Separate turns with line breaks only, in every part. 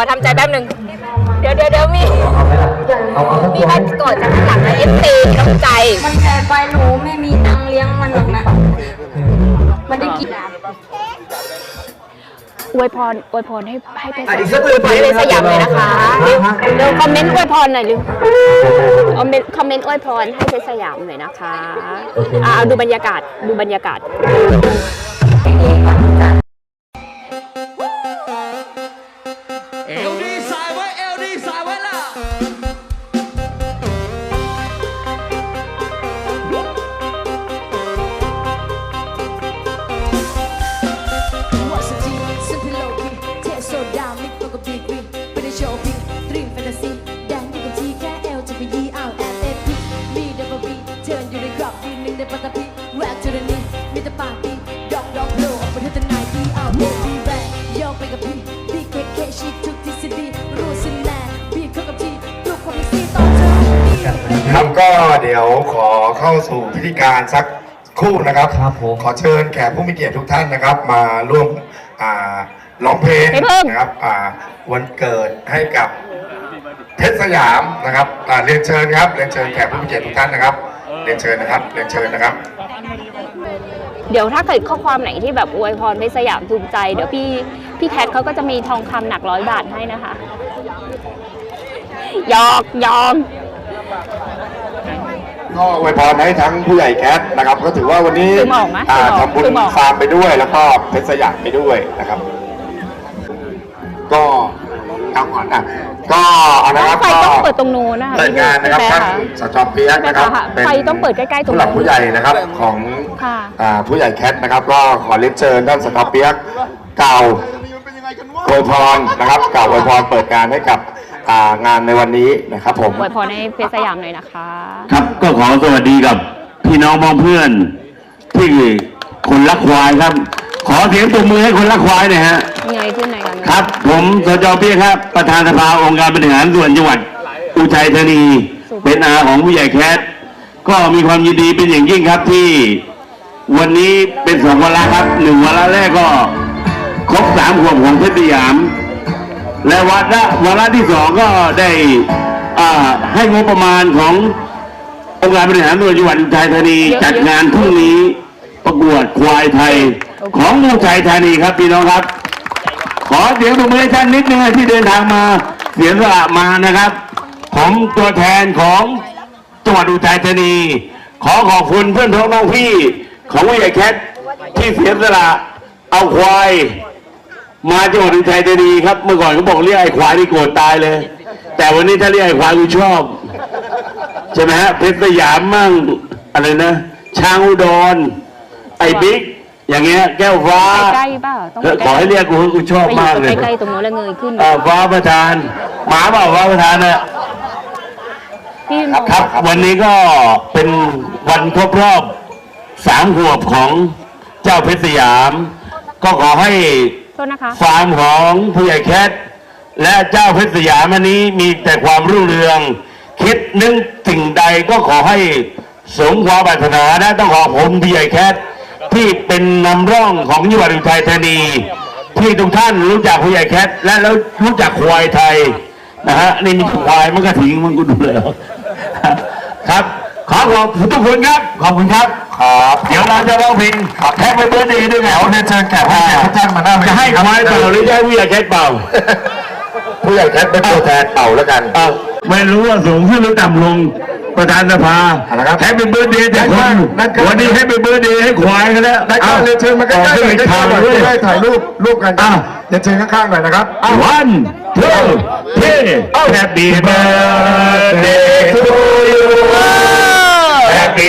อทำใจแป๊บหนึ่งเดี๋ยวเดี๋ยวเดี๋ยวมี
เอาเอาสัก
มี
ตัว
มาโกรธจากข้างหลังนะเอฟซีน้ำใจ
มันแพงไปหนูไม่มีตังค์เลี้ยงมันหรอกนะ มันได้กิน
อวยพรอวยพรให้ให้เพชร
อะอีกสักตัว
ขอให้เป็นสยามเลยนะคะ
เร็วคอมเมนต์อวยพรหน่อยเร็วคอมเมนต์คอมเมนต์อวยพรให้เพชรสยามหน่อยนะคะอ่าเอาดูบรรยากาศดูบรรยากาศ
เข้า
สู่พิธีการสักครู่นะครับ
ครับผม
ขอเชิญแขกผู้มีเกียรติทุกท่านนะครับ มาร่วมอ่าร้องเพลง
ไปเพิ่ม
นะครับอ่าวันเกิดให้กับเพชรสยามนะครับอ่าเรียนเชิญครับเรียนเชิญแขกผู้มีเกียรติทุกท่านนะครับ เรียนเชิญนะครับเรียนเชิญนะครับ
เดี๋ยวถ้าเกิดข้อความไหนที่แบบอวยพรเพชรสยามภูมิใจ เดี๋ยวพี่พี่แคทเขาก็จะมีทองคำหนักร้อยบาทให้นะคะหยอกหยอก
ก็อวยพรให้ทั้งผู้ใหญ่แคทนะครับ ก็ถือว่าวันนี้
คือหมอกไหม
อ่า
คือหมอก
ทำบุญ
คือหมอก
ฟาร์มไปด้วย แล้วก็เพชรสยามไปด้วยนะครับ ก็เอาก่อนนะก็เอานะครับ
ไฟ
ก็
ต้องเปิดตรงนู้นนะคะ
เปิดงานนะครับ
พี่
ท่าน
แม่
สจเปียกนะครับ
ไฟต้องเปิดใกล้ๆตรงนู้น
ผู้หลักผู้ใหญ่นะครับของ
ค่ะ
อ่าผู้ใหญ่แคทนะครับ ก็ขอเรียนเชิญท่านสจเปียกกล่าว อวยพรนะครับกล่าวอวยพรเปิดงานให้กับ อ่างานในวันนี้นะครับผม
อวยพรให้เพชรสยามหน่อยนะคะ
ครับก็ขอสวัสดีกับพี่น้องพ้องเพื่อน ที่คนรักควายครับ ขอเสียงปรบมือให้คนรักควายหน่อยฮะ
เงยขึ้นหน่อยกัน
ครับ ผมสจเปี้ยครับ ประธานสภาองค์การบริหารส่วนจังหวัด อุทัยธานี เป็นอาของผู้ใหญ่แคทก็มีความยินดีเป็นอย่างยิ่งครับที่ วันนี้เป็นสองวาระครับหนึ่งวาระแรกก็ ครบสามขวบของเพชรสยาม และวาระวาระที่สองก็ได้อ่าให้งบประมาณขององค์การบริหารส่วนจังหวัดอุทัยธานี
เยอะๆ
จัดงานพรุ่งนี้ประกวดควายไทยของอุทัยธานีครับพี่น้องครับ ขอเสียงปรบมือให้ท่านนิดนึงที่เดินทางมาเสียสละมานะครับ ผมตัวแทนของจังหวัดอุทัยธานี ขอขอบคุณเพื่อนพ้องน้องพี่ของวิทยาแคทที่เสียสละเอาควาย มาจังหวัดอุทัยธานีครับ เมื่อก่อนเขาบอกเรียกไอ้ควายนี่โกรธตายเลย แต่วันนี้ถ้าเรียกไอ้ควายกูชอบ ใช่ไหมฮะเพชรสยามมั่งอะไรนะช้างอุดร ไอ้บิ๊กอย่างเงี้ยแก้วฟ้า
ใกล้ๆเปล่าต้อง
เออ
ไป
ขอให้เรียกกูกูชอบ
ไปอยู่
มาก
ตรง
เลย
ใกล้ๆตรงนู้นแล้วเงยขึ้น
เอ่อฟ้าประธานหมาเปล่าฟ้าประธานน่ะ
พี่
ครับ วันนี้ก็เป็นวันครบรอบสามขวบของเจ้าเพชรสยาม ก็ขอให้
โทษนะคะ
ฟาร์มของผู้ใหญ่แคทและเจ้าเพชรสยามอันนี้มีแต่ความรุ่งเรือง คิดนึกสิ่งใดก็ขอให้สมความปรารถนานะต้องขอผมผู้ใหญ่แคทที่เป็นนำร่องของจังหวัดอุทัยธานีที่ทุกท่านรู้จักผู้ใหญ่แคทและแล้วรู้จักควายไทยนะฮะนี่มีควายมันก็ถิงมันก็ดูเลยครับ ขอขอบคุณทุกคนครับ ขอบคุณครับ
ครับ
เดี๋ยวเราจะร้องเพลงแท็กไปเบอร์ดีด้วยไง
เดี๋ยวเรียนเชิญแขกผู้มีเกียรติทุกท่านมาหน้าเวที
จะให้ควายเป่าหรือจะให้ผู้ใหญ่แคทเป่า
ผู้ใหญ่แคทเป็นตัวแทนเป่าแล้วกัน
อ้าวไม่รู้ว่าสูงขึ้นหรือต่ำลงประธานสภา
เอาละครับ
ให้เป็นเบอร์ดีแต่คน
นั่นคือ
วันนี้ให้เป็นเบอร์ดีให้ควายกันแล้ว
ได้ก็เรียนเชิญมาใกล้ๆหน่อย
ใก
ใก
ล้
ล้ๆหน่อย
ด้วย
จะได้ถ่ายรูปรูปกัน
อ้าว
เรียนเชิญข้างๆหน่อยนะครับอ้าว
วันทู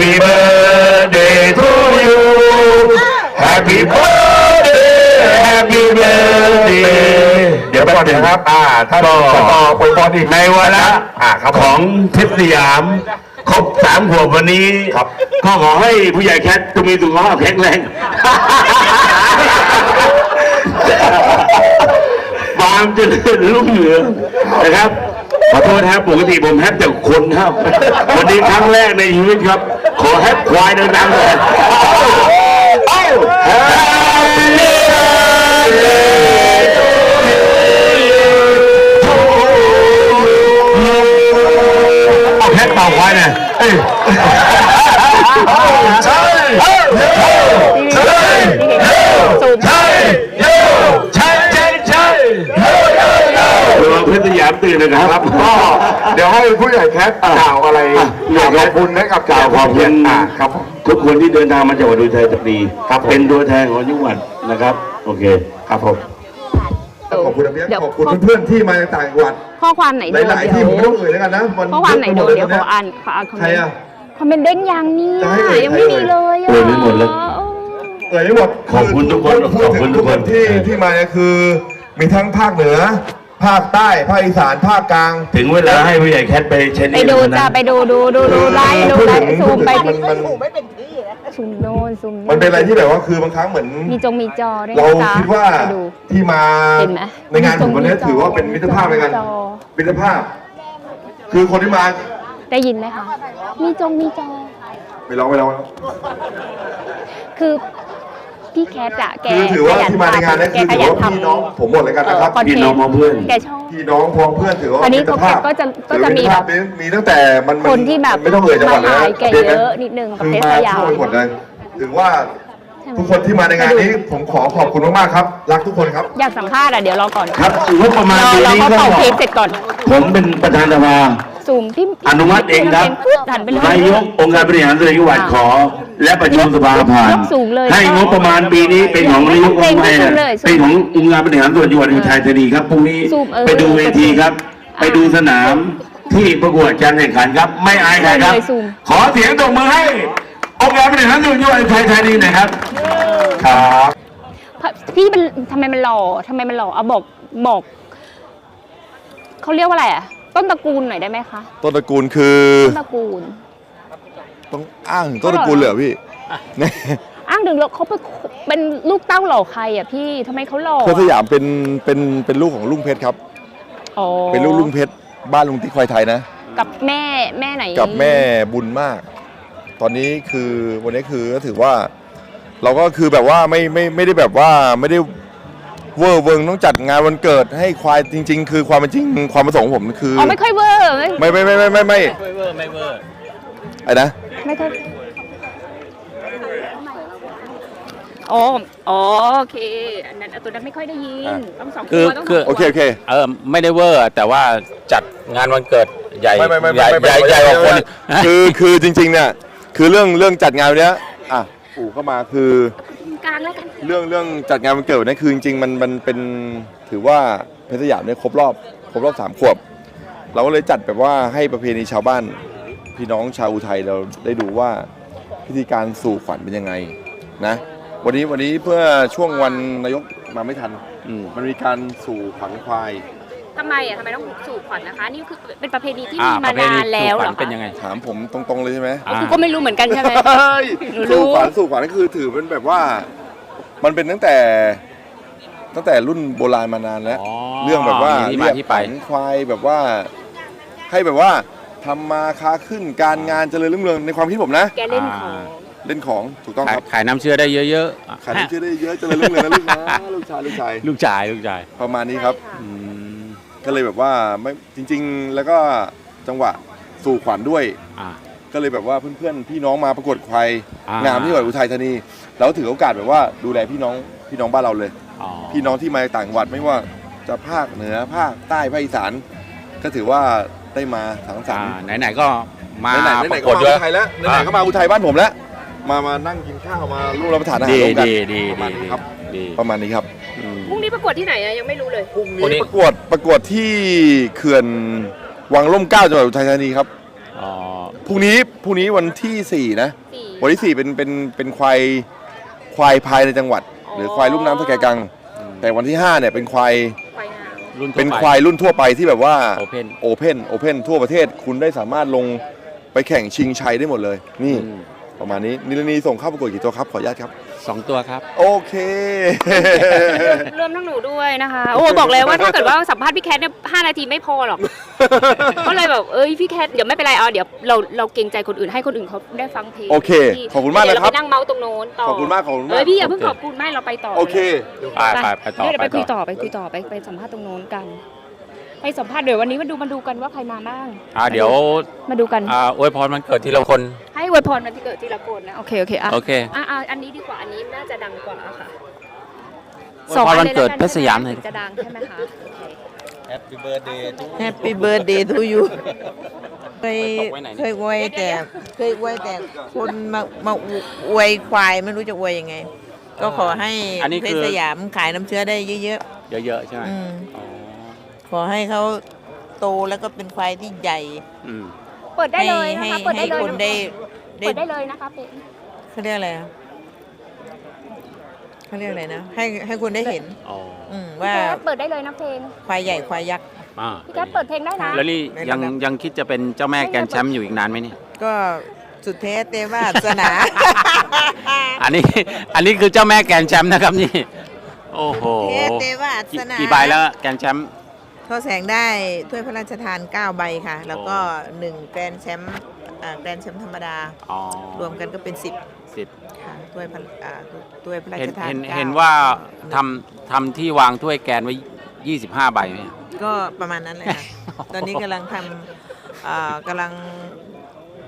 Happy birthday to you Happy birthday Happy birthday เดี๋ยวแป๊บหนึ่ง
นะครับ อ่าท่าน
ก็
สกอวยพรอีก
ในวาระ
อ่าครับ
ข
ผ
อง
ม
เพชรสยาม ครบสามขวบวันนี้
ครับ
ก็ขอให้ผู้ใหญ่แคทจงมีสุขภาพแข็งแรงความเจริญรุ่งเรืองนะครับ ขอโทษนะครับปกติผมแฮปแต่คนครับ วันนี้ครั้งแรกในชีวิตครับ ขอแฮปควายดังๆเล วังเพชรสยามตื่นนะครับ
ก็เดี๋ยวให้ผู้ใหญ่แคทกล่าวอะไร
อะ
กล่าวขอบคุณให้กับ
กล่าวขอบคุณ
อ่าครับผม
ทุกคนที่เดินทางมาจากวัดอุทัยธานีครับเป็นตัวแทนของจังหวัดนะครับ โอเค
ครับผม
ขอบคุณนะเพีย
เดี๋ยว
ขอบคุณเพื่อนๆที่มาจากต่างจังหวัด
ข้อความไหน
ห
โดน
ลายๆที่
เดี๋
ผม
ยว
ไม่ต้องเอ่ยแล้วกันนะมัน
ข้อความไหนโดน
ยะ
เดี๋ยว
ไป
ข
ม
ออ่านขออ่านคอม
ใค
เม
ร
น
อะ
ต์คอมเมนต์เด้งยังเนี่ย
จะให้เอ่ย
ยังไม่
ใครเอ่
มี
ย
เลยอะ
เอ่ยไม่หมดเลย
เอ่ยไม่หมด
ขอบคุณทุกคน
พูด
ขอบคุณ
ถึง
ทุ
ทุ
ก
ก
ค
คนนที่ที่มาเนี่ยคือมีทั้งภาคเหนือ ภาคใต้ภาคอีสานภาคกลาง
ถึงเวลาให้ผู้ใหญ่แคทไปเช็ด
ไปดูจ้าไปดูดูดูดูไลฟ์ดูไลฟ์
พู
ซู
ด
ม
ถึง
ไป
มันมัน
ซูมโน่นซูม
มันเป็นอะไรที่แบบว่าคือบางครั้งเหมือน
มีจงมีจอด้วย
เรา
นะจ๊ะ
คิดว่า
ไปดู
ที่มา
เห็นไหม
ในงานผมวันนี้ถือว่าเป็นมิตรภาพในการ
จอ
มิตรภาพ คือคนที่มา
ได้ยินไหมคะมีจงมีจอ
ไปร้องไปร้อง
คือ พี่แคทอะแก
คือถือว่า
ขยัน
ที่มาในงานนี้
แก
คือ
ข
ถือ
ยัน
ว่า
ทำ
พี่น้องผมหมดเลยกันนะครับ
คอน
พี่
เท
น้อง
นต์
พ่อเพื่อน
แกชอบ
พี่น้องพ้องเพื่อนถือว่า
อันนี้
มิตรภาพ
เขาก็จะก็จะ
ถือว่า
มี
ตรภาพมีตั้งแต่มันมั
คนที่แบบ
ไม่ต้องเอ่ยจังหวัดเลย
มา
นะ
ถ่ายแกเยอะนิดนึงกับ
คือ
เพชร
มา
สยาม
ทั่วไปหมดเลยถือว่า
ใช่ไหม
ทุกคนที่มาในงานนี้ผมขอขอบคุณมากๆครับ รักทุกคนครับ
อยากสัมภาษณ์อะเดี๋ยวรอก่อน
ครับงบประมาณ
รอ
ปี
รอ
นี้
เขา
ก็
เป่าเค้กเสร็จก่อน
ผมเป็นประธานสภา
ซูมพี่พี่
อนุมัติเองครับ
พูดหันไปเลย
นายกองค์การบริหารส่วนจังหวัดขอ และประชุมสภาผ่าน
ยกสูงเลย
ให้งบประมาณปีนี้เป็นของนายกองค์การ
สูงเลยสูง
เป็นขององค์การบริหารส่วนจังหวัดอุทัยธานีครับพรุ่งนี้
สูงเออ
ไปดูเวทีครับ ไปดูสนามที่ประกวดการแข่งขันครับ ไม่อายใครครับ
เลยซูม
ขอเสียงตบมือให้องค์การบริหารส่วนจังหวัดอุทัยธานีหน่อยครับ
ครับ
พี่มันทำไมมันหล่อทำไมมันหล่อเอาบอกบอกเขาเรียกว่าอะไรอะ ต้นตระกูลหน่อยได้ไหมคะ
ต้นตระกูลคือ
ต้นตระกูล
ต้องอ้างถึงต้นตระกูลเลยเหรอพี่
อ้างถึงแล้วเขาเป็นเป็นลูกเต้าเหล่าใครอะพี่ทำไมเขาหล่อ
เพชรสยามเป็นเป็นเป็นลูกของลุงเพชรครับ
อ๋อ
เป็นลูกลุงเพชรบ้านลุงที่ควายไทยนะ
กับแม่แม่ไหน
กับแม่บุญมาก ตอนนี้คือวันนี้คือก็ถือว่า เราก็คือแบบว่าไม่ไม่ไม่ได้แบบว่าไม่ได้ เวอร์เวิงต้องจัดงานวันเกิดให้ควายจริง ๆ คือความเป็นจริงความประสงค์ของผมคือ
อ๋อไม่ค่อยเวอร์ไม่
ไม่ไม่ไม่ไม่ไม่ไม่ไม่เวอร์ไม่เวอร์ไอ้นะ
ไม่ค่อยอ๋ออ๋อโอเคอันนั้นตัวนั้นไม่ค่อยได้ยินต้องสอง
คื
ตั
อ
วต้องส
คือ
อง
โอเคโอเค
เออไม่ได้เวอร์ แต่ว่าจัดงานวันเกิดใหญ่
ไม่ไม่ไม่
ใหญ่
ไม่
ใหญ่ใหญ่กว่าคน
คือคือจริงๆเนี่ยคือเรื่องเรื่องจัดงานวันเนี้ยอะปู่เข้ามาคือ
กลางแล้วกัน
เรื่องเรื่องจัดงานวันเกิดเนี่ยคือจริงๆมันมันเป็นถือว่าเพชรสยามเนี่ยครบรอบครบรอบสามขวบ เราก็เลยจัดแบบว่าให้ประเพณีชาวบ้าน พี่น้องชาวอุทัยเราได้ดูว่าพิธีการสู่ขวัญเป็นยังไงนะวันนี้วันนี้เพื่อช่วงวันนายกมาไม่ทัน
อืม
มันมีการสู่ขวัญควาย
ทำไมอะทำไมต้องสู่ขวัญนะคะ นี่คือเป็นประเพณีที่
อ่า
มี
ป
มา
ระเพณี
นานแล้วเหรอ
สู่ขญเป็นยังไง
ถามผมตรงๆเลยใช่ไหม
อ่า
คือก็ไม่รู้เหมือนกันใช่ไหม
เฮ้ย
หนูรู้
สู่ขวัญสู่ขวัญก็คือถือเป็นแบบว่า มันเป็นตั้งแต่ ตั้งแต่รุ่นโบราณมานานแล้ว
อ๋อ
เรื่องแบบว่า
มีที่มาที่ไป
เรียกขวัญควายแบบว่า ให้แบบว่าทำมาค้าขึ้นการงานเจริญรุ่งเรืองในความคิดผมนะ
แกเล่นของ
เล่นของถูกต้อง
ขาย
ครับ
ขายน้ำเชื่อได้เยอะๆ
ขายน้ำเชื่อได้เยอะเจริญรุ่งเรืองนะลูกนะลูกชายลูกชาย
ลูกชายลูกชาย
ประมาณนี้ครับ
อืม
ก็เลยแบบว่าไม่จริง ๆ แล้วก็จังหวะสู่ขวัญด้วย
อ่า
ก็เลยแบบว่าเพื่อนๆพี่น้องมาประกวดควาย
อ่าง
งามที่จังหวัดอุทัยธานีแล้วถือโอกาสแบบว่าดูแลพี่น้องพี่น้องบ้านเราเลย
อ๋อ
พี่น้องที่มาจากต่างจังหวัดไม่ว่าจะภาคเหนือภาคใต้ภาคอีสานก็ถือว่าได้มาสังสรร
อ่า
ค์
ไหนๆก็มา
ไหนๆ
ป
ไหน
ระ
ๆ
ก
ก็
วด
มา
ด้วย
อุทัยแล้วไหนๆก็มาอุทัยบ้านผมแล้ว มามานั่งกินข้าวมาร่วมรับประทานอาหาร
ดี
ร่วมกัน
ดีดี
ประมาณ
ดี
นี้ครับ
ดี
ประมาณนี้ครับ
อืม
พรุ่งนี้ ประกวดที่ไหนอะยังไม่รู้เลย
พรุ่ง
พรุ่งนี้
นี้ประกวดประกวดที่เขื่อนวังล่มเกล้าจังหวัดอุทัยธานีครับ
อ๋อ
พรุ่งนี้พรุ่งนี้วันที่สี่นะ
สี่
วันที่สี่เป็นเป็นเป็นควายควายภายในจังหวัด หรือควายลูกน้ำสแกกัง แต่วันที่ห้าเนี่ยเป็นควาย
ควายงาม
รุ่นทั่วไป
เป็นควายรุ่นทั่วไปที่แบบว่า
Open
โอเพนโอเพนทั่วประเทศคุณได้สามารถลงไปแข่งชิงชัยได้หมดเลย นี่
อืม
ประมาณนี้นิรนีส่งเข้าประกวดกี่ตัวครับ ขออนุญาตครับ
สองตัวครับ
โอเค
รวมทั้งหนูด้วยนะคะ โอ้บอกเลยว่าถ้าเกิดว่าสัมภาษณ์พี่แคทเนี่ยห้านาทีไม่พอหรอกก็เลยแบบเอ้ยพี่แคทเดี๋ยวไม่เป็นไรเอาเดี๋ยวเราเราเกรงใจคนอื่นให้คนอื่นเขาได้ฟังเพลง
โอเค
ที่
ขอบคุณมาก
เดี๋ยว
นะครับ
เราไปนั่งเมาส์ตรงโน้นต่อ
ขอบคุณมากขอบคุณมาก
เอ้ยพี่อย่าเพิ่งขอบคุณไม่เราไปต่อ
โอเค
ไปไปไปต่อ
เดี๋ยว
ไป
ไปคุย
ต่
ต่
อ
อไปคุยต่อไปไปสัมภาษณ์ตรงโน้นกัน ไปสัมภาษณ์เดี๋ยววันนี้มาดูมาดูกันว่าใครมาบ้าง
อ่าเดี๋ยว
มาดูกัน
อ่าอวยพรมันเกิดทีละคน
ให้อวยพรมาที่เกิดทีละคนนะโอเคโอเคอะ
โอเค
อะอะอันนี้ดีกว่าอันนี้น่าจะดังกว่าค่ะ
อวยพรวันเกิดเพชรสยามหน่อย
ถึงจะดังใช่ไหมคะโอเค
แฮปปี้เบิร์ดเดย์ทูยูเคย
ตกไว้ไหนเนี่ย
เคยอวยแต่เคยอวยแต่คนมามาอวยควายไม่รู้จะอวยยังไง ก็ขอให้
อันนี้
เพ
คื
ช
อ
รสยามขายน้ำเชื้อได้เยอะ
เยอะๆใช่ไหม
ๆอืม
อ๋อ
ขอให้เขาโตแล้วก็เป็นควายที่ใหญ่
อืม
เปิดได้
ให้
เลยนะ
ให้
คะ เปิด
ให้
ได้เลย
คนได้ได้
เปิดได้เลยนะคะเพลง
เขาเรียกอะไรอะเขาเรียกอะไรนะ ให้ให้คนได้เห็น
อ๋อ
อืม
พี่
ว่า
แคทเปิดได้เลยนะเพลง
ควายใหญ่ควายยักษ์
อ่า
พี่แคทเปิดเพลงได้นะ
แล้วนี่
ไม่
ยัง
ระดับ
ยังคิดจะเป็นเจ้าแม่แกรนด์แชมป์อยู่อีกนานไหมเนี่ย
ก็สุดเทสเตวาสนา
อันนี้ อันนี้คือเจ้าแม่แกรนด์แชมป์นะครับนี่ โอ้โห
เทสเตวา
กี่
สนา
กี่ใบแล้วแกรนด์แชมป์
ท่อแสงได้ถ้วยพระราชทาน 9 ใบค่ะ แล้วก็ 1 แกรนด์แชมป์อ่าแกรนด์แชมป์ธรรมดา
อ๋อ
รวมกันก็เป็น 10
สิบ
ค่ะถ้วยพระอ่าถ้วยพระรา
เห็น
ชทาน
เห็น
9
เห็นว่าทำทำที่วางถ้วยแกรนไว้ 25 ใบไหม
ก็ประมาณนั้นเลยค่ะ ตอนนี้กำลังทำอ่ากำลัง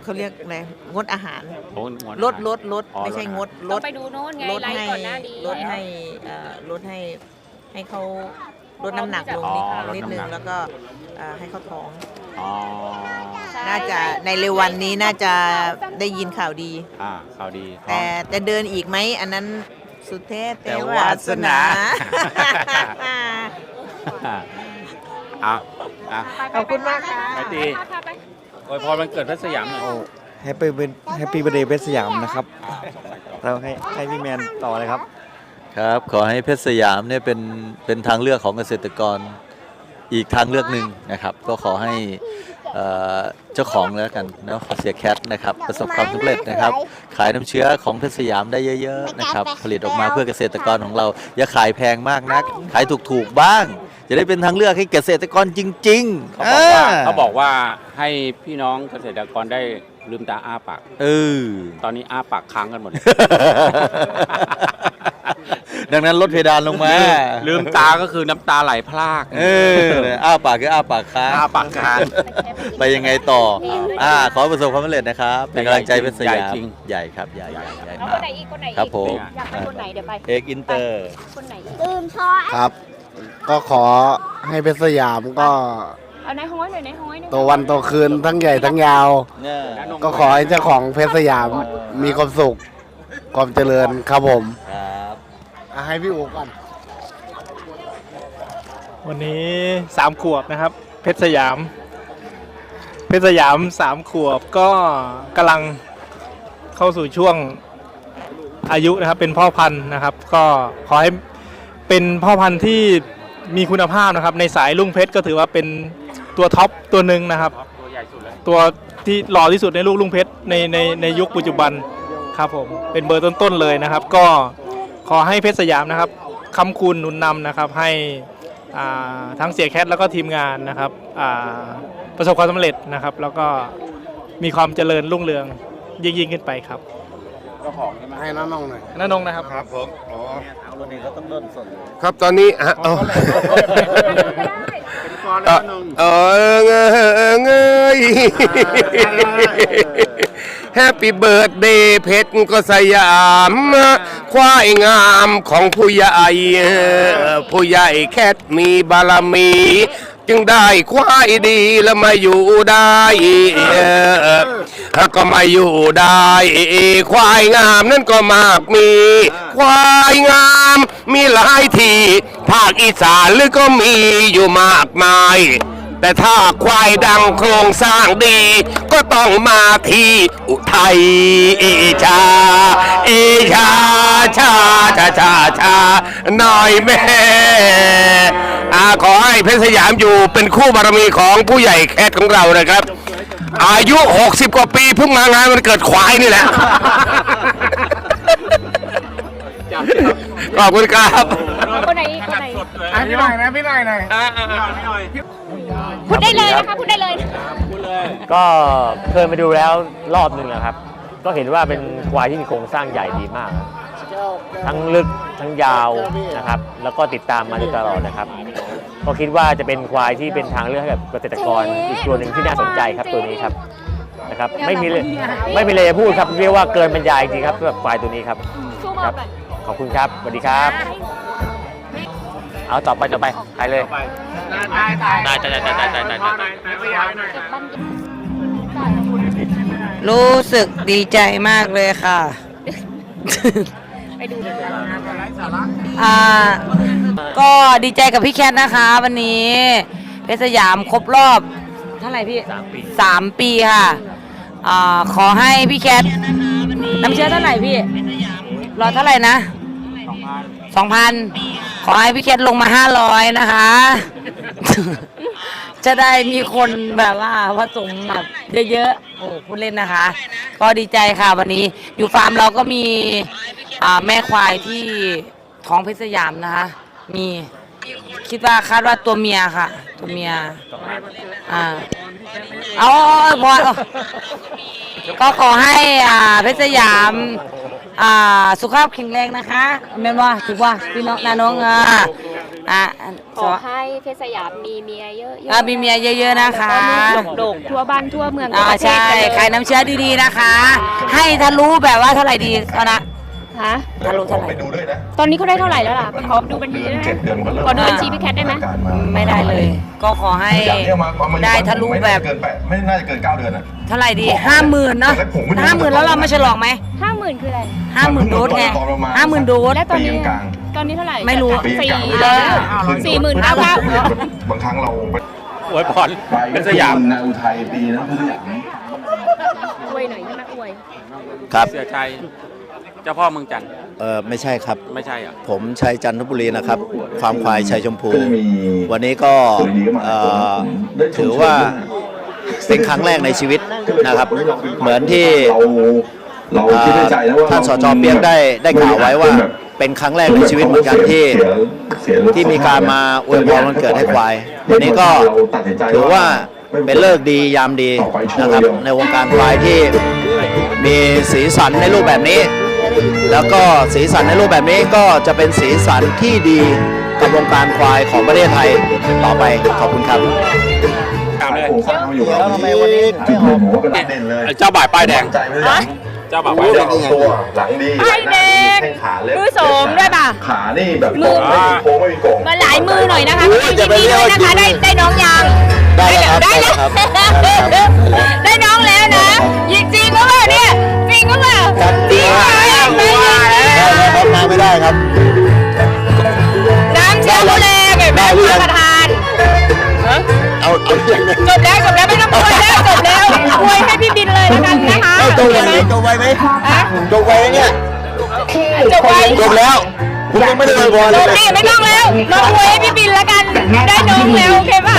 เขาเรียกอะไรงดอาหาร
โอ้หม
ลดลดลด
อ๋อ
ไม่ใช่
ลด
งดล
ต้อง
ด
ไปดูโน้นไง
ลด
ไลฟ์
ให้
ก่อนหน้านี้
ลดให้เอ่อลดให้ให้เขา ลดน้ำหนักลงนิดนิดนึงแล้วก็เอ่อให้เขาท้อง
อ๋อ
น่าจะในเร็ววันนี้น่าจะได้ยินข่าวดี
อ่าข่าวดี
แต่จะเดินอีกไหมอันนั้นสุดเทพ
แต่
แต่
วาวาส
ส
นา
นา
อะอะ
ขอบคุณมากค่ะ
ไปตีอวยพรมันเกิดเพชรสยามหน่อย
แฮปปี้เบแฮปปี้เบอร์เดย์เพชรสยามนะครับ เราให้ให้พี่แมนต่อเลยครับ
ครับ ขอให้เพชรสยามเนี่ยเป็นเป็นทางเลือกของเกษตรกรอีกทางเลือกหนึ่งนะครับ ก็ขอให้เอ่อเจ้าของแล้วกันนะเสียแคทนะครับประสบความสำเร็จนะครับ ขายน้ำเชื้อของเพชรสยามได้เยอะๆนะครับ ผลิตออกมาเพื่อเกษตรกรของเรา อย่าขายแพงมากนัก ขายถูกๆบ้าง จะได้เป็นทางเลือกให้เกษตรกรจริง ๆ
เขาบอกว่า
อ่
เขาบอกว่าให้พี่น้องเกษตรกรได้ ลืมตาอ้าปาก
เออ
ตอนนี้อ้าปากค้างกันหมดเลย
ดังนั้นลดเพดานลงมา
ลืมตาก็คือน้ำตาไหลพราก
เอออ้าปากคืออ้าปากค้าง
อ้าปากค้าง
ไปยังไงต่อ อ่า ขอให้ประสบความสำเร็จนะครับ เป็นกำลังใจเป็นส
ใหญ่
ยาม
จริง
ใหญ่ครับ ใหญ่ใหญ่ใหญ่
เอา
มา
คน
ก
ไหนอีกคนไหนอีก
ครับผม
อยากไปคนไหนเดี๋ยวไป
เอกอินเตอร์
คนไหนอีก
ครับ ก็ขอให้เพชรสยามก็
เอาในห้อยหน่อยในห้อยหน่อย
โตวันโตคืนทั้งใหญ่ทั้งยาว
เนี่ย
ก็ขอให้เจ้าของเพชรสยามมีความสุข ความเจริญครับผม
ครับ
อะให้พี่อู๋ก่อน
วันนี้สามขวบนะครับ เพชรสยาม เพชรสยามสามขวบก็กำลังเข้าสู่ช่วงอายุนะครับ เป็นพ่อพันธุ์นะครับ ก็ขอให้เป็นพ่อพันธุ์ที่ มีคุณภาพนะครับ ในสายลุงเพชรก็ถือว่าเป็นตัวท็อปตัวหนึ่งนะครับ
ตัวใหญ่สุดเลย
ตัวที่หล่อที่สุดในลูกลุงเพชรในในในยุคปัจจุบันครับผมเป็นเบอร์ต้นๆเลยนะครับ ก็ขอให้เพชรสยามนะครับคำคุณหนุนนำนะครับให้ทั้งเสียแคทแล้วก็ทีมงานนะครับประสบความสำเร็จนะครับ แล้วก็มีความเจริญรุ่งเรืองยิ่งยิ่งๆขึ้นไปครับ
ให้น้องๆหน่อย
น้านงนะครับ
ครับผมอ๋อ
รุ่นนี้เขาต้องเริ่มสด
ครับตอนนี้ฮะเอาเออเงยเงย แฮปปี้เบิร์ดเดย์เพชรก็สยาม ควายงามของผู้ใหญ่ผู้ใหญ่แคทมีบารมี จึงได้ควายดีแล้วมาอยู่ได้ถ้าก็มาอยู่ได้ ควายงามนั่นก็มากมี ควายงามมีหลายที่ภาคอีสานหรือก็มีอยู่มากมาย แต่ถ้าควายดังโครงสร้างดี ก็ต้องมาที่อุทัยเอชา เอชาชาชาชาชาหน่อยแม่าาขอให้เพชรสยามอยู่เป็นคู่บารมีของผู้ใหญ่แคทของเรานะครับ อายุ 60 กว่าปีเพิ่งมางานมันเกิดควายนี่แหละ ขอบคุณครับ
คนไหนคนไหน
พี่หน่อยนะพี่หน่อยหน่อย
พูดได้เลยนะคะพูดได้เลย
ก็เคยมาดูแล้วรอบหนึ่งนะครับ ก็เห็นว่าเป็นควายที่มีโครงสร้างใหญ่ดีมากครับทั้งลึกทั้งยาวนะครับ แล้วก็ติดตามมาโดยตลอดนะครับ ก็คิดว่าจะเป็นควายที่เป็นทางเลือกให้กับเกษตรกรอีกตัวหนึ่งที่น่าสนใจครับตัวนี้ครับนะครับ ไม่มีเลยไม่มีเลยจะพูดครับเรียกว่าเกินบรรยายจริงครับสำหรับควายตัวนี้ครับครับ ขอบคุณครับสวัสดีครับ เอาต่อไปต่อไปใครเลย
ได้ได้
ได้ได้ได้ได้ได้ได้
รู้สึกดีใจมากเลยค่ะ
ไปดู
อ่าก็ดีใจกับพี่แคทนะคะ วันนี้ เพชรสยามครบรอบเท่าไหร่พี่สามปีสามปีค่ะอ่าขอให้พี่แคทน้ำเชื้อเท่าไหร่พี่รอเท่าไหร่นะ สองพันขอให้พี่แคทลงมาห้าร้อยนะคะ จะได้มีคนแบบว่าผสมแบบเยอะๆ โอ้พูดเล่นนะคะ ก็ดีใจค่ะวันนี้ อยู่ฟาร์มเราก็มีแม่ควายที่ท้องเพชรสยามนะคะ มีคิดว่าคาดว่าตัวเมียค่ะ ตัวเมียอ่าอาเอาบอลก็ขอให้อ่าเพชรสยาม อ่าสุขภาพแข็งแรงนะคะแม่นว่าถูกว่าพี่น้องนาน้องอ่าอ่า
ขอให้เพชรสยามมีเมียเยอะๆ
อ่ามีเมียเยอะ ๆนะคะ
โด่งๆทั่วบ้านทั่วเมือง
อ่า
ทั่วประเท
ใช่
ศไปเลย
ขายน้ำเชื้อดีๆนะคะ ให้ทะลุแบบว่าเท่าไหร่ดีก็นะ
ฮะ
ทะลุเท่าไหร่
ตอนนี้เขาได้เท่าไหร่แล้วล่ะขอดูบัญชีได้ไหมขอดูบัญชีพี่แคทได้ไหม
ไม่ได้เลย ก็ขอให้ได้ทะลุแบบ
ไม่น่าจะเกินเก้าเดือนอะ
เท่าไหร่ดีห้าหมื่นเนาะห้าหมื่นแล้วเรามาฉลองไหม
ห้าหมื่นคืออะไร
ห้าหมื่นโดสไงห้าหมื่นโดส
แล้วตอนนี้ตอนนี้เท่าไหร่
ไม่รู้
สี่
เออ
สี่หมื่นเก้าพัน
บางครั้งเรา
อวยพรเป็นสยาม
นะอุทัยปีนะเป็นสยาม
อวยหน่อยใช่ไหมอวย
ครับ
เสียชัย เจ้าพ่อเมืองจันทร์
เออไม่ใช่ครับ
ไม่ใช่เหรอ
ผมชัยจันทบุรีนะครับฟาร์มควายชัยชมพู วันนี้ก็เอ่อถือว่าเป็นครั้งแรกในชีวิตนะครับ เหมือนที่
เราคิดในใจนะว่า
ท่านสจเปียกได้ได้กล่าวไว้ว่า เป็นครั้งแรกในชีวิตเหมือนกันที่ที่มีการมาอวยพรวันเกิดให้ควาย วันนี้ก็ถือว่าเป็นเลิกษ์ดียามดีนะครับ ในวงการควายที่มีสีสันในรูปแบบนี้ แล้วก็สีสันในรูปแบบนี้ก็จะเป็นสีสันที่ดีกับวงการควายของประเทศไทยต่อไปขอบคุณครับ
ตามเลย
แล้วทำไมวันนี้ไม่ออก
เจ้าบ่ายป้ายแดงเจ้าบ่ายป้ายแดง
ตัวหลังดี
ป้ายแดง
แข้งขาเล็บ
มือโสมด้วยป่ะ
ขานี่แบบ
มือ
ไม่มีโค้งไม่มีโก่ง
มาหลายมือหน่อยนะคะ
โอ้ย
ยินดีด้วยนะคะได้ได้น้องยัง
ได้แล้วครับ
ได้
ได้
แล้ว
แล้วครับ
ได้น้องแล้วนะยิงจริงก็เปล่าเนี่ยจริ งก็เปล่าจริงค่ะไม่จริง
ได้แล้วครับมาไม่ได้ครับ
น้ำเชื่อมแรงไงแม่ท่านประธาน
เอาเอาอย่างนี้
จบแล้วจบแล้วไม่ต้องอวยแล้วจบแล้วอวยให้พี่บินเลยแล้วกันนะคะ
เอาจบไว้ไหมจบไว้ไหมจบไว้ไหมเนี่ย
จบไว้
จบแล้ว คุณยังไม่ได้เลยบอล
จ
เลย
บนี่ไม่ต้องแล้วน้องอวยให้พี่บินแล้วกัน ได้น้องแล้วโอเคป่ะ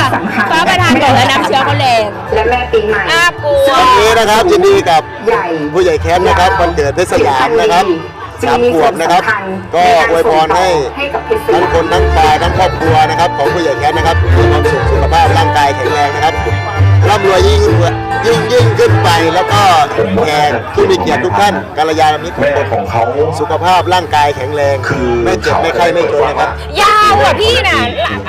ฟ้าประธานบอกแล้วน้ำเชื้อเขาแรง
และแม่ปีใหม่
น่ากลัว
วันนี้นะครับยินดีกับ
ใหญ่
ผู้ใหญ่แค้นนะครับวันเกิดเพชรสยามนะครับสามขวบนะครับ ก็อวยพรให้
ให้กับเพชรส
ทั้ง
ยาม
คนทั้งปลายทั้งครอบครัวนะครับ ของผู้ใหญ่แค้นนะครับมีความสุขสุขภาพร่างกายแข็งแรงนะครับ ร่ำรวยยิ่งยิ่งยิ่งขึ้นไป แล้วก็แขกผู้มีเกียรติทุกท่านกัลยาณมิตรทุก
แม่
คน
ของเขา
สุขภาพร่างกายแข็งแรง
คือ
ไม่เจ็บไม่ไข้ไม่จนนะครับ
ยาวอะพี่น่ะ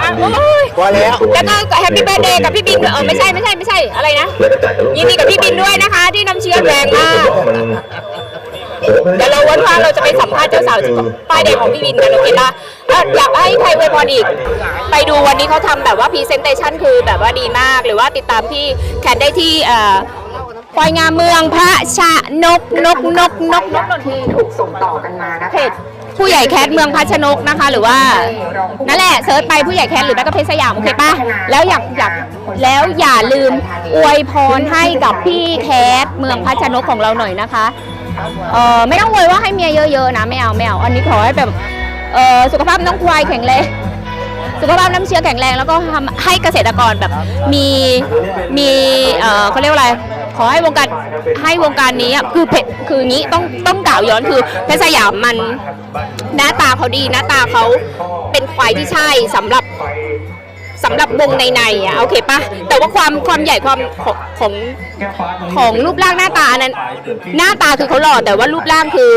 อะโอ้ย
พอแล้ว
แล้วก็แฮปปี้เบ t ร์ a เดย์กับพี่บินด้วยเออไม่ใช่ไม่ใช่ไม่ใช่อะไรนะ
แล้วก็จ่ายกับลูก
ยินดีกับพี่บินด้วยนะคะ ที่น้ำเชื้อแรงมาก
มัน
เดี๋ยวเราวันว่างเราจะไปสัมภาษณ์เจ้าสาวป้ายแดงของพี่บินกันโอเคปะแล้วอยากให้ใครอวยพรอีกไปดูวั นี้เขาทำแบบว่าพรีเซนเตชันคือแบบว่าดีมาก หรือว่าติดตามพี่แคทได้ที่เอ่อควายงามเมืองพระชะนกนกนกนกนกนก
ที่ถูกส่งต่อกันมานะ
เพจผู้ใหญ่แคทเมืองพัชนกนะคะ หรือว่านั่นแหละเซิร์ชไปผู้ใหญ่แคทหรือแม่ก็เพชรสยามโอเคป่ะแล้วอยากอยากแล้วอย่าลืมอวยพรให้กับพี่แคทเมืองพัชนกของเราหน่อยนะคะเออไม่ต้องอวยว่าให้เมียเยอะๆนะไม่เอาไม่เอาอันนี้ขอให้แบบเออสุขภาพน้องควายแข็งแรง สุขภาพน้ำเชื้อแข็งแรงแล้วก็ทำให้เกษตรกรแบบมีมีเอ่อเขาเรียกว่าอะไรขอให้วงการให้วงการนี้อะคือเพชรคืองนี้ต้องต้องกล่าวย้อนคือเพชรสยามมันหน้าตาเขาดีหน้าตาเขาเป็นควายที่ใช่สำหรับสำหรับวงในในๆอะโอเคปะแต่ว่าความความใหญ่ความของของของรูปร่างหน้าตาอันนั้นหน้าตาคือเขาหล่อแต่ว่ารูปร่างคือ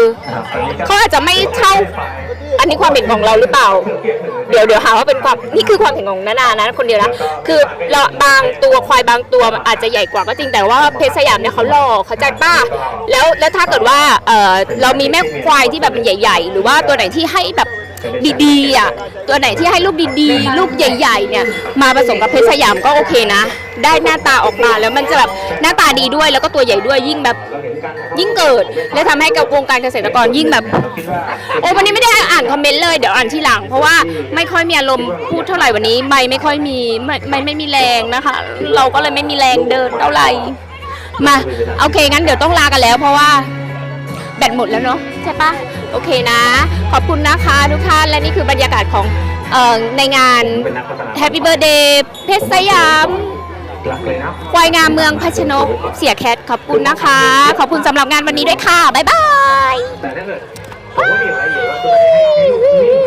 เขาอาจจะไม่เท่า อันนี้ความเห็นของเราหรือเปล่า เดี๋ยวเดี๋ยวหาว่าเป็นความนี่คือความเห็นของนานานะ คนเดียวนะคือเราบางตัวควายบางตัวอาจจะใหญ่กว่าก็จริงแต่ว่าเพชรสยามเนี่ยเขาหล่อเขาใจป้าแล้วแล้วถ้าเกิดว่าเออเรามีแม่ควายที่แบบมันใหญ่ ๆ หรือว่าตัวไหนที่ให้แบบ ดีๆอะตัวไหนที่ให้ลูกดีๆ ลูกใหญ่ๆเนี่ยมาผสมกับเพชรสยามก็โอเคนะ ได้หน้าตาออกมาแล้วมันจะแบบหน้าตาดีด้วยแล้วก็ตัวใหญ่ด้วยยิ่งแบบยิ่งเกิด และทำให้กับวงการเกษตรกรยิ่งแบบ โอ้วันนี้ไม่ได้อ่านคอมเมนต์เลยเดี๋ยวอ่านทีหลัง เพราะว่าไม่ค่อยมีอารมณ์พูดเท่าไหร่วันนี้ไม่ไม่ค่อยมีไม่ไม่ไม่มีแรงนะคะ เราก็เลยไม่มีแรงเดินเท่าไหร่มาโอเคงั้นเดี๋ยวต้องลากันแล้วเพราะว่า แบตหมดแล้วเนาะใช่ปะโอเคนะ ขอบคุณนะคะทุกท่านและนี่คือบรรยากาศของเอ่อในงาน Happy Birthday เพชรสยามควายงามเมืองพัชนก เสียแคทขอบคุณนะคะ ขอบคุณสำหรับงานวันนี้ด้วยค่ะ บ๊ายบาย
แต่ถ้าเกิดผมไม่มีอะไรเยอะตัวไหนให้ลูก